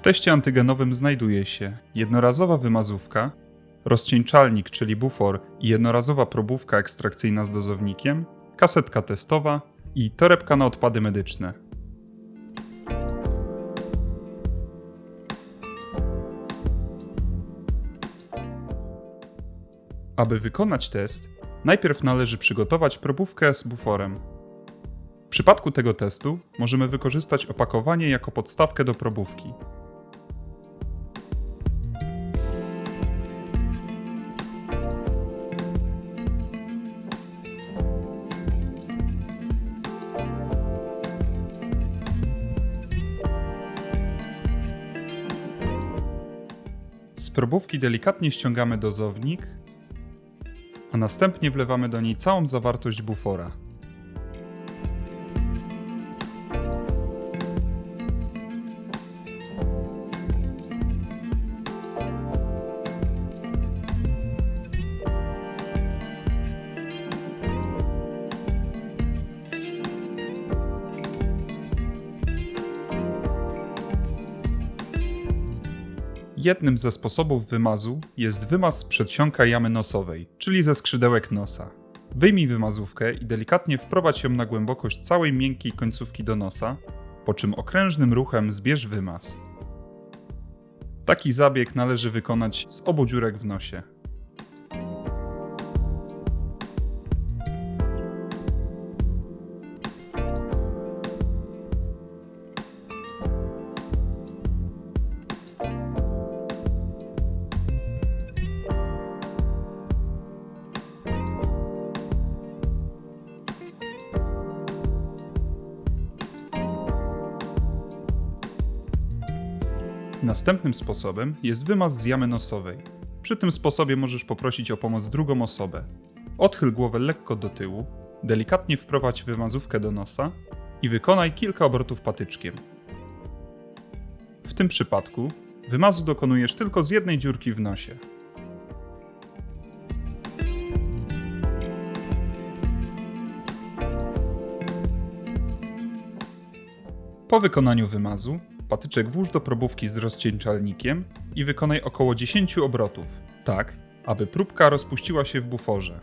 teście antygenowym znajduje się jednorazowa wymazówka, rozcieńczalnik, czyli bufor i jednorazowa probówka ekstrakcyjna z dozownikiem, kasetka testowa i torebka na odpady medyczne. Aby wykonać test, najpierw należy przygotować probówkę z buforem. W przypadku tego testu możemy wykorzystać opakowanie jako podstawkę do probówki. Z probówki delikatnie ściągamy dozownik, a następnie wlewamy do niej całą zawartość bufora. Jednym ze sposobów wymazu jest wymaz z przedsionka jamy nosowej, czyli ze skrzydełek nosa. Wyjmij wymazówkę i delikatnie wprowadź ją na głębokość całej miękkiej końcówki do nosa, po czym okrężnym ruchem zbierz wymaz. Taki zabieg należy wykonać z obu dziurek w nosie. Następnym sposobem jest wymaz z jamy nosowej. Przy tym sposobie możesz poprosić o pomoc drugą osobę. Odchyl głowę lekko do tyłu, delikatnie wprowadź wymazówkę do nosa i wykonaj kilka obrotów patyczkiem. W tym przypadku wymazu dokonujesz tylko z jednej dziurki w nosie. Po wykonaniu wymazu, patyczek włóż do probówki z rozcieńczalnikiem i wykonaj około 10 obrotów, tak aby próbka rozpuściła się w buforze.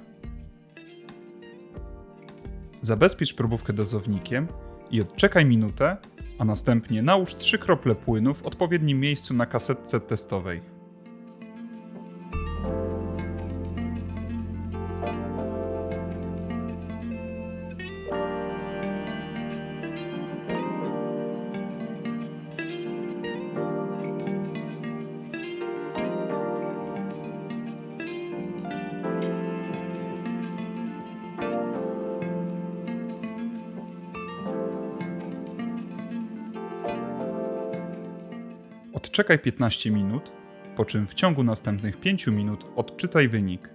Zabezpiecz probówkę dozownikiem i odczekaj minutę, a następnie nałóż 3 krople płynu w odpowiednim miejscu na kasetce testowej. Odczekaj 15 minut, po czym w ciągu następnych 5 minut odczytaj wynik.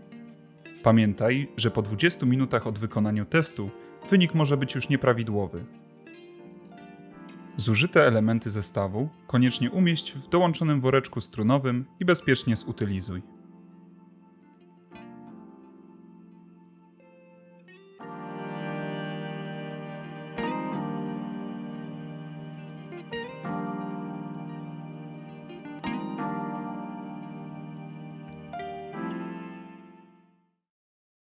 Pamiętaj, że po 20 minutach od wykonania testu wynik może być już nieprawidłowy. Zużyte elementy zestawu koniecznie umieść w dołączonym woreczku strunowym i bezpiecznie zutylizuj.